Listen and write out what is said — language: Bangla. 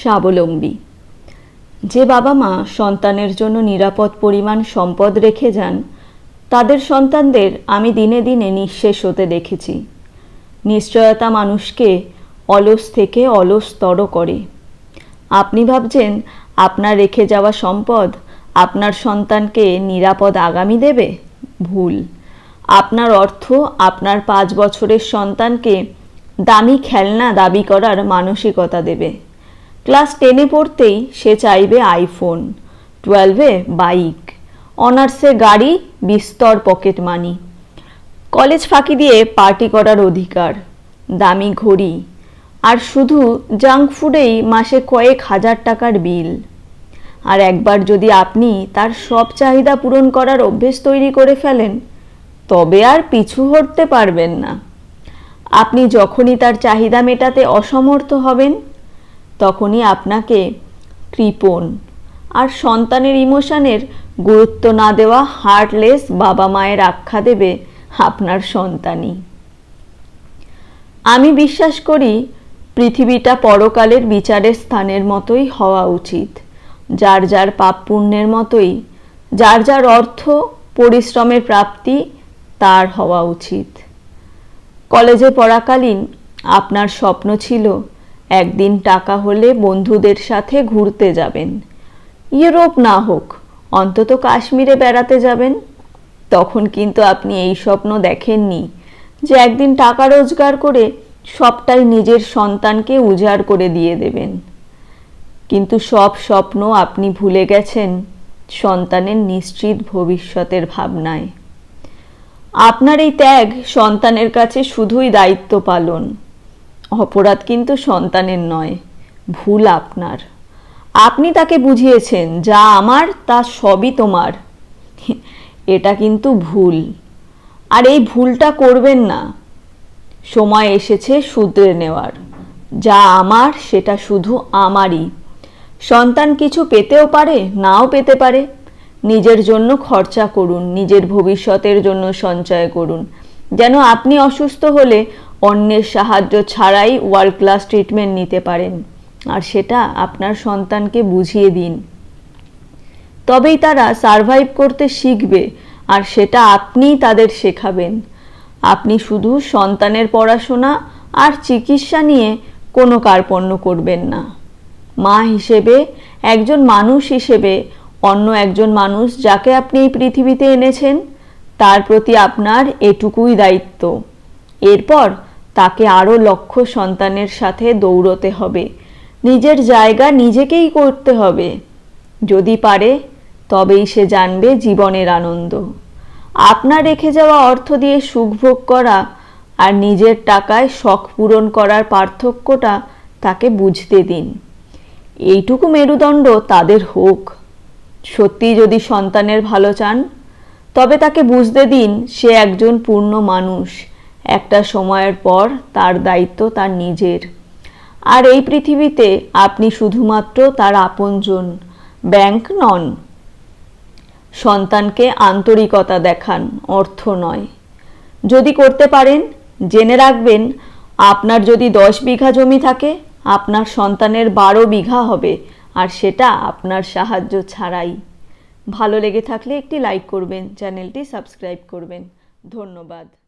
স্বাবলম্বী। যে বাবা মা সন্তানের জন্য নিরাপদ পরিমাণ সম্পদ রেখে যান, তাদের সন্তানদের আমি দিনে দিনে নিঃশেষ হতে দেখেছি। নিশ্চয়তা মানুষকে অলস থেকে অলসতর করে। আপনি ভাবছেন, আপনার রেখে যাওয়া সম্পদ আপনার সন্তানকে নিরাপদ আগামী দেবে? ভুল। আপনার অর্থ আপনার পাঁচ বছরের সন্তানকে দামি খেলনা দাবি করার মানসিকতা দেবে। ক্লাস টেনে পড়তেই সে চাইবে আইফোন টুয়েলভে বাইক অনার্সে গাড়ি, বিস্তর পকেট মানি কলেজ ফাঁকি দিয়ে পার্টি করার অধিকার, দামি ঘড়ি, আর শুধু জাঙ্ক ফুডেই মাসে কয়েক হাজার টাকার বিল আর একবার যদি আপনি তার সব চাহিদা পূরণ করার অভ্যেস তৈরি করে ফেলেন, তবে আর পিছু হটতে পারবেন না। আপনি যখনই তার চাহিদা মেটাতে অসমর্থ হবেন তখনই আপনাকে কৃপণ। আর সন্তানের ইমোশনের গুরুত্ব না দেওয়া হার্টলেস বাবা মায়ের আখ্যা দেবে আপনার সন্তানই। আমি বিশ্বাস করি, পৃথিবীটা পরকালের বিচারের স্থানের মতোই হওয়া উচিত। যার যার পাপ পুণ্যের মতোই, যার যার অর্থ পরিশ্রমের প্রাপ্তি, তার হওয়া উচিত। কলেজে পড়াকালীন আপনার স্বপ্ন ছিল একদিন টাকা হলে বন্ধুদের সাথে ঘুরতে যাবেন। ইউরোপ না হোক, অন্তত কাশ্মীরে বেড়াতে যাবেন। তখন কিন্তু আপনি এই স্বপ্ন দেখেননি যে একদিন টাকা রোজগার করে সবটাই নিজের সন্তানকে উজাড় করে দিয়ে দেবেন। কিন্তু সব স্বপ্ন আপনি ভুলে গেছেন সন্তানের নিশ্চিত ভবিষ্যতের ভাবনায়। আপনার এই ত্যাগ সন্তানের কাছে শুধুই দায়িত্ব পালন। অপরাধ কিন্তু সন্তানের নয়, ভুল আপনার। আপনি তাকে বুঝিয়েছেন, যা আমার, তা সবই তোমার। এটা কিন্তু ভুল। আর এই ভুলটা করবেন না। সময় এসেছে শুধরে নেওয়ার। যা আমার, সেটা শুধু আমারই। সন্তান কিছু পেতেও পারে, নাও পেতে পারে। নিজের জন্য খরচা করুন, নিজের ভবিষ্যতের জন্য সঞ্চয় করুন। যেন আপনি অসুস্থ হলে অন্যের সাহায্য ছাড়াই ওয়ার্ল্ড ক্লাস ট্রিটমেন্ট নিতে পারেন। আর সেটা আপনার সন্তানকে বুঝিয়ে দিন। তবেই তারা সারভাইভ করতে শিখবে, আর সেটা আপনিই তাদের শেখাবেন। আপনি শুধু সন্তানের পড়াশোনা আর চিকিৎসা নিয়ে কোনো কার্পণ্য করবেন না। মা হিসেবে, একজন মানুষ হিসেবে, অন্য একজন মানুষ যাকে আপনি এই পৃথিবীতে এনেছেন, তার প্রতি আপনার এটুকুই দায়িত্ব। এরপর তাকে আরও লক্ষ্য সন্তানের সাথে দৌড়তে হবে। নিজের জায়গা নিজেকেই করতে হবে। যদি পারে, তবেই সে জানবে জীবনের আনন্দ। আপনার রেখে যাওয়া অর্থ দিয়ে সুখ ভোগ করা আর নিজের টাকায় শখ পূরণ করার পার্থক্যটা তাকে বুঝতে দিন। এইটুকু মেরুদণ্ড তাদের হোক। সত্যি যদি সন্তানের ভালো চান, তবে তাকে বুঝতে দিন সে একজন পূর্ণ মানুষ। একটা সময়ের পর তার দায়িত্ব তার নিজের। আর এই পৃথিবীতে আপনি শুধুমাত্র তার আপনজন, ব্যাংক নন। সন্তানকে আন্তরিকতা দেখান, অর্থ নয়। যদি করতে পারেন, জেনে রাখবেন, আপনার যদি দশ বিঘা জমি থাকে, আপনার সন্তানের বারো বিঘা হবে, আর সেটা আপনার সাহায্য ছাড়াই। ভালো লেগে থাকলে একটি লাইক করবেন, চ্যানেলটি সাবস্ক্রাইব করবেন। ধন্যবাদ।